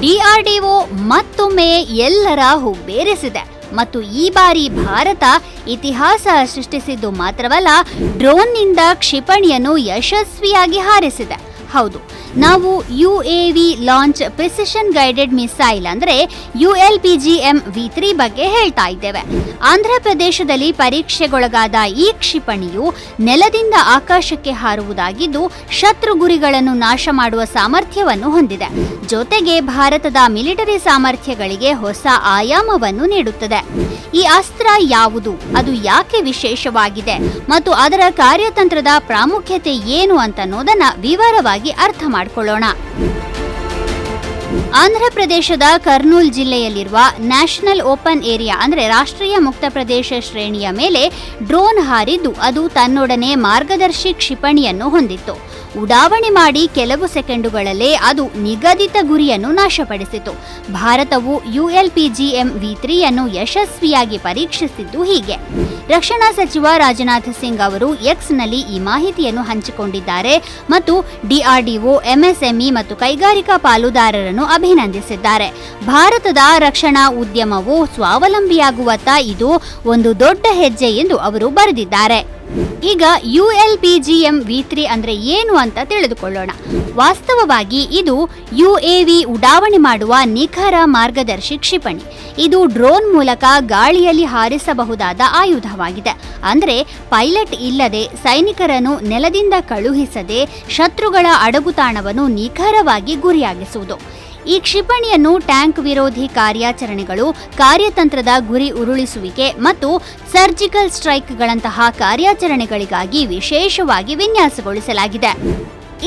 DRDO ಮತ್ತೊಮ್ಮೆ ಎಲ್ಲರ ಹುಬ್ಬೇರಿಸಿದೆ. ಮತ್ತು ಈ ಬಾರಿ ಭಾರತ ಇತಿಹಾಸ ಸೃಷ್ಟಿಸಿದ್ದು ಮಾತ್ರವಲ್ಲ, ಡ್ರೋನ್ನಿಂದ ಕ್ಷಿಪಣಿಯನ್ನು ಯಶಸ್ವಿಯಾಗಿ ಹಾರಿಸಿದೆ. ಹೌದು. ನಾವು U A V launch precision guided missile ಅಂದ್ರೆ U L P G M V three ಬಗ್ಗೆ ಹೇಳ್ತಾ ಇದ್ದೇವೆ. ಆಂಧ್ರ ಪ್ರದೇಶದಲ್ಲಿ ಪರೀಕ್ಷೆಗೊಳಗಾದ ಈ ಕ್ಷಿಪಣಿಯು ನೆಲದಿಂದ ಆಕಾಶಕ್ಕೆ ಹಾರುವುದಾಗಿದ್ದು ಶತ್ರು ಗುರಿಗಳನ್ನು ನಾಶ ಮಾಡುವ ಸಾಮರ್ಥ್ಯವನ್ನು ಹೊಂದಿದೆ. ಜೊತೆಗೆ ಭಾರತದ ಮಿಲಿಟರಿ ಸಾಮರ್ಥ್ಯಗಳಿಗೆ ಹೊಸ ಆಯಾಮವನ್ನು ನೀಡುತ್ತದೆ. ಈ ಅಸ್ತ್ರ ಯಾವುದು? ಅದು ಯಾಕೆ ವಿಶೇಷವಾಗಿದೆ? ಮತ್ತು ಅದರ ಕಾರ್ಯತಂತ್ರದ ಪ್ರಾಮುಖ್ಯತೆ ಏನು ಅಂತ ಅನ್ನೋದನ್ನ ವಿವರವಾಗಿ ಅರ್ಥ ಮಾಡಿಕೊಳ್ಳೋಣ. ಆಂಧ್ರ ಪ್ರದೇಶದ ಕರ್ನೂಲ್ ಜಿಲ್ಲೆಯಲ್ಲಿರುವ ನ್ಯಾಷನಲ್ ಓಪನ್ ಏರಿಯಾ ಅಂದರೆ ರಾಷ್ಟ್ರೀಯ ಮುಕ್ತ ಪ್ರದೇಶ ಶ್ರೇಣಿಯ ಮೇಲೆ ಡ್ರೋನ್ ಹಾರಿದ್ದು ಅದು ತನ್ನೊಡನೆ ಮಾರ್ಗದರ್ಶಿ ಕ್ಷಿಪಣಿಯನ್ನು ಹೊಂದಿತ್ತು. ಉಡಾವಣೆ ಮಾಡಿ ಕೆಲವು ಸೆಕೆಂಡುಗಳಲ್ಲೇ ಅದು ನಿಗದಿತ ಗುರಿಯನ್ನು ನಾಶಪಡಿಸಿತು. ಭಾರತವು ಯುಎಲ್ಪಿಜಿಎಂ ವಿ ತ್ರೀಯನ್ನು ಯಶಸ್ವಿಯಾಗಿ ಪರೀಕ್ಷಿಸಿದ್ದು ಹೀಗೆ. ರಕ್ಷಣಾ ಸಚಿವ ರಾಜನಾಥ್ ಸಿಂಗ್ ಅವರು ಎಕ್ಸ್ನಲ್ಲಿ ಈ ಮಾಹಿತಿಯನ್ನು ಹಂಚಿಕೊಂಡಿದ್ದಾರೆ ಮತ್ತು ಡಿಆರ್ಡಿಒ ಎಂಎಸ್ಎಂಇ ಮತ್ತು ಕೈಗಾರಿಕಾ ಪಾಲುದಾರರನ್ನು ಅಭಿನಂದಿಸಿದ್ದಾರೆ ಭಾರತದ ರಕ್ಷಣಾ ಉದ್ಯಮವು ಸ್ವಾವಲಂಬಿಯಾಗುವತ್ತ ಇದು ಒಂದು ದೊಡ್ಡ ಹೆಜ್ಜೆ ಎಂದು ಅವರು ಬರೆದಿದ್ದಾರೆ. ಈಗ U L P G M V three ಅಂದ್ರೆ ಏನು ಅಂತ ತಿಳಿದುಕೊಳ್ಳೋಣ. ವಾಸ್ತವವಾಗಿ ಇದು ಯು ಎ ವಿ ಉಡಾವಣೆ ಮಾಡುವ ನಿಖರ ಮಾರ್ಗದರ್ಶಿ ಕ್ಷಿಪಣಿ. ಇದು ಡ್ರೋನ್ ಮೂಲಕ ಗಾಳಿಯಲ್ಲಿ ಹಾರಿಸಬಹುದಾದ ಆಯುಧವಾಗಿದೆ. ಅಂದ್ರೆ ಪೈಲಟ್ ಇಲ್ಲದೆ ಸೈನಿಕರನ್ನು ನೆಲದಿಂದ ಕಳುಹಿಸದೆ ಶತ್ರುಗಳ ಅಡಗುತಾಣವನ್ನು ನಿಖರವಾಗಿ ಗುರಿಯಾಗಿಸುವುದು. ಈ ಕ್ಷಿಪಣಿಯನ್ನು ಟ್ಯಾಂಕ್ ವಿರೋಧಿ ಕಾರ್ಯಾಚರಣೆಗಳು, ಕಾರ್ಯತಂತ್ರದ ಗುರಿ ಉರುಳಿಸುವಿಕೆ ಮತ್ತು ಸರ್ಜಿಕಲ್ ಸ್ಟ್ರೈಕ್ಗಳಂತಹ ಕಾರ್ಯಾಚರಣೆಗಳಿಗಾಗಿ ವಿಶೇಷವಾಗಿ ವಿನ್ಯಾಸಗೊಳಿಸಲಾಗಿದೆ.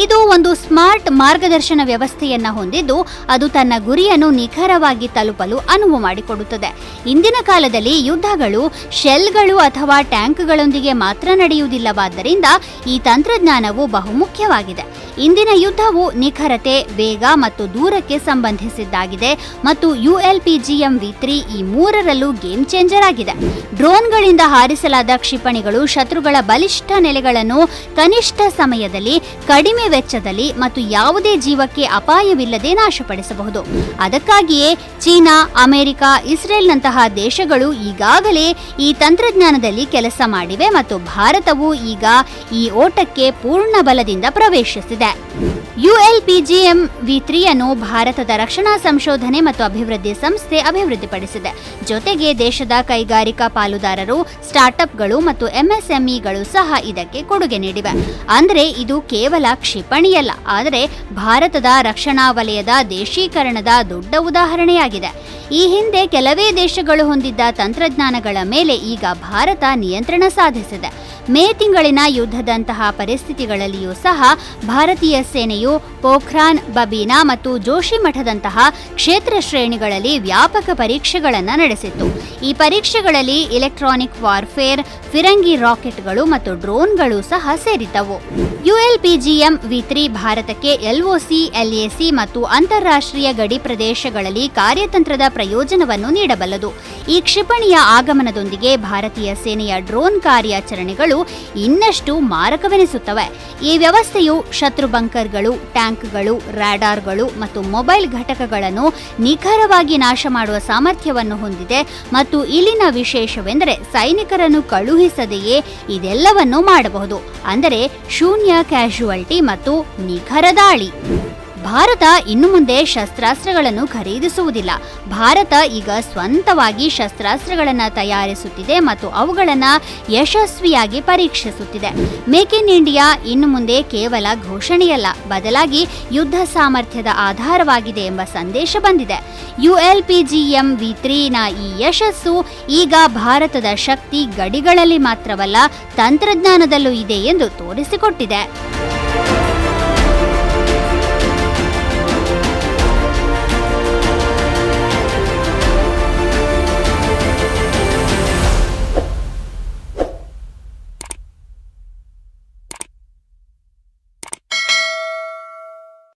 ಇದು ಒಂದು ಸ್ಮಾರ್ಟ್ ಮಾರ್ಗದರ್ಶನ ವ್ಯವಸ್ಥೆಯನ್ನ ಹೊಂದಿದ್ದು, ಅದು ತನ್ನ ಗುರಿಯನ್ನು ನಿಖರವಾಗಿ ತಲುಪಲು ಅನುವು ಮಾಡಿಕೊಡುತ್ತದೆ. ಇಂದಿನ ಕಾಲದಲ್ಲಿ ಯುದ್ಧಗಳು ಶೆಲ್ಗಳು ಅಥವಾ ಟ್ಯಾಂಕ್ಗಳೊಂದಿಗೆ ಮಾತ್ರ ನಡೆಯುವುದಿಲ್ಲವಾದ್ದರಿಂದ ಈ ತಂತ್ರಜ್ಞಾನವು ಬಹುಮುಖ್ಯವಾಗಿದೆ. ಇಂದಿನ ಯುದ್ಧವು ನಿಖರತೆ, ವೇಗ ಮತ್ತು ದೂರಕ್ಕೆ ಸಂಬಂಧಿಸಿದ್ದಾಗಿದೆ ಮತ್ತು ಯುಎಲ್ಪಿಜಿಎಂ ವಿ ತ್ರೀ ಈ ಮೂರರಲ್ಲೂ ಗೇಮ್ ಚೇಂಜರ್ ಆಗಿದೆ. ಡ್ರೋನ್ಗಳಿಂದ ಹಾರಿಸಲಾದ ಕ್ಷಿಪಣಿಗಳು ಶತ್ರುಗಳ ಬಲಿಷ್ಠ ನೆಲೆಗಳನ್ನು ಕನಿಷ್ಠ ಸಮಯದಲ್ಲಿ, ಕಡಿಮೆ ವೆಚ್ಚದಲ್ಲಿ ಮತ್ತು ಯಾವುದೇ ಜೀವಕ್ಕೆ ಅಪಾಯವಿಲ್ಲದೆ ನಾಶಪಡಿಸಬಹುದು. ಅದಕ್ಕಾಗಿಯೇ ಚೀನಾ, ಅಮೆರಿಕ, ಇಸ್ರೇಲ್ನಂತಹ ದೇಶಗಳು ಈಗಾಗಲೇ ಈ ತಂತ್ರಜ್ಞಾನದಲ್ಲಿ ಕೆಲಸ ಮಾಡಿವೆ ಮತ್ತು ಭಾರತವು ಈಗ ಈ ಓಟಕ್ಕೆ ಪೂರ್ಣ ಬಲದಿಂದ ಪ್ರವೇಶಿಸಿದೆ. ಯುಎಲ್ಪಿಜಿಎಂ ವಿ ತ್ರೀಯನ್ನು ಭಾರತದ ರಕ್ಷಣಾ ಸಂಶೋಧನೆ ಮತ್ತು ಅಭಿವೃದ್ಧಿ ಸಂಸ್ಥೆ ಅಭಿವೃದ್ಧಿಪಡಿಸಿದೆ. ಜೊತೆಗೆ ದೇಶದ ಕೈಗಾರಿಕಾ ಪಾಲುದಾರರು, ಸ್ಟಾರ್ಟ್ಅಪ್ಗಳು ಮತ್ತು ಎಂಎಸ್ಎಂಇಗಳು ಸಹ ಇದಕ್ಕೆ ಕೊಡುಗೆ ನೀಡಿವೆ. ಅಂದರೆ ಇದು ಕೇವಲ ಕ್ಷಿಪಣಿಯಲ್ಲ, ಆದರೆ ಭಾರತದ ರಕ್ಷಣಾ ವಲಯದ ದೇಶೀಕರಣದ ದೊಡ್ಡ ಉದಾಹರಣೆಯಾಗಿದೆ. ಈ ಹಿಂದೆ ಕೆಲವೇ ದೇಶಗಳು ಹೊಂದಿದ್ದ ತಂತ್ರಜ್ಞಾನಗಳ ಮೇಲೆ ಈಗ ಭಾರತ ನಿಯಂತ್ರಣ ಸಾಧಿಸಿದೆ. ಮೇ ತಿಂಗಳಿನ ಯುದ್ಧದಂತಹ ಪರಿಸ್ಥಿತಿಗಳಲ್ಲಿಯೂ ಸಹ ಭಾರತೀಯ ಸೇನೆಯು ಪೋಖ್ರಾನ್, ಬಬೀನಾ ಮತ್ತು ಜೋಶಿ ಮಠದಂತಹ ಕ್ಷೇತ್ರ ಶ್ರೇಣಿಗಳಲ್ಲಿ ವ್ಯಾಪಕ ಪರೀಕ್ಷೆಗಳನ್ನು ನಡೆಸಿತ್ತು. ಈ ಪರೀಕ್ಷೆಗಳಲ್ಲಿ ಇಲೆಕ್ಟ್ರಾನಿಕ್ ವಾರ್ಫೇರ್ ಫಿರಂಗಿ ರಾಕೆಟ್ಗಳು ಮತ್ತು ಡ್ರೋನ್ಗಳು ಸಹ ಸೇರಿದ್ದವು. ಯುಎಲ್ಪಿಜಿಎಂ ವಿ ತ್ರೀ ಭಾರತಕ್ಕೆ ಎಲ್ಒಸಿ ಎಲ್ಎಸಿ ಮತ್ತು ಅಂತಾರಾಷ್ಟ್ರೀಯ ಗಡಿ ಪ್ರದೇಶಗಳಲ್ಲಿ ಕಾರ್ಯತಂತ್ರದ ಪ್ರಯೋಜನವನ್ನು ನೀಡಬಲ್ಲದು. ಈ ಕ್ಷಿಪಣಿಯ ಆಗಮನದೊಂದಿಗೆ ಭಾರತೀಯ ಸೇನೆಯ ಡ್ರೋನ್ ಕಾರ್ಯಾಚರಣೆಗಳು ಇನ್ನಷ್ಟು ಮಾರಕವೆನಿಸುತ್ತವೆ. ಈ ವ್ಯವಸ್ಥೆಯು ಶತ್ರು ಬಂಕರ್ಗಳು, ಟ್ಯಾಂಕ್ಗಳು, ರಾಡಾರ್ಗಳು ಮತ್ತು ಮೊಬೈಲ್ ಘಟಕಗಳನ್ನು ನಿಖರವಾಗಿ ನಾಶ ಮಾಡುವ ಸಾಮರ್ಥ್ಯವನ್ನು ಹೊಂದಿದೆ ಮತ್ತು ಇಲ್ಲಿನ ವಿಶೇಷವೆಂದರೆ ಸೈನಿಕರನ್ನು ಕಳುಹಿಸದೆಯೇ ಇದೆಲ್ಲವನ್ನು ಮಾಡಬಹುದು. ಅಂದರೆ ಶೂನ್ಯ ಕ್ಯಾಶುವಲ್ಟಿ ಮತ್ತು ನಿಖರ ದಾಳಿ. ಭಾರತ ಇನ್ನು ಮುಂದೆ ಶಸ್ತ್ರಾಸ್ತ್ರಗಳನ್ನು ಖರೀದಿಸುವುದಿಲ್ಲ. ಭಾರತ ಈಗ ಸ್ವಂತವಾಗಿ ಶಸ್ತ್ರಾಸ್ತ್ರಗಳನ್ನು ತಯಾರಿಸುತ್ತಿದೆ ಮತ್ತು ಅವುಗಳನ್ನು ಯಶಸ್ವಿಯಾಗಿ ಪರೀಕ್ಷಿಸುತ್ತಿದೆ. ಮೇಕ್ ಇನ್ ಇಂಡಿಯಾ ಇನ್ನು ಮುಂದೆ ಕೇವಲ ಘೋಷಣೆಯಲ್ಲ, ಬದಲಾಗಿ ಯುದ್ಧ ಸಾಮರ್ಥ್ಯದ ಆಧಾರವಾಗಿದೆ ಎಂಬ ಸಂದೇಶ ಬಂದಿದೆ. ಯುಎಲ್ಪಿಜಿಎಂ ವಿ ತ್ರೀನ ಈ ಯಶಸ್ಸು ಈಗ ಭಾರತದ ಶಕ್ತಿ ಗಡಿಗಳಲ್ಲಿ ಮಾತ್ರವಲ್ಲ, ತಂತ್ರಜ್ಞಾನದಲ್ಲೂ ಇದೆ ಎಂದು ತೋರಿಸಿಕೊಟ್ಟಿದೆ.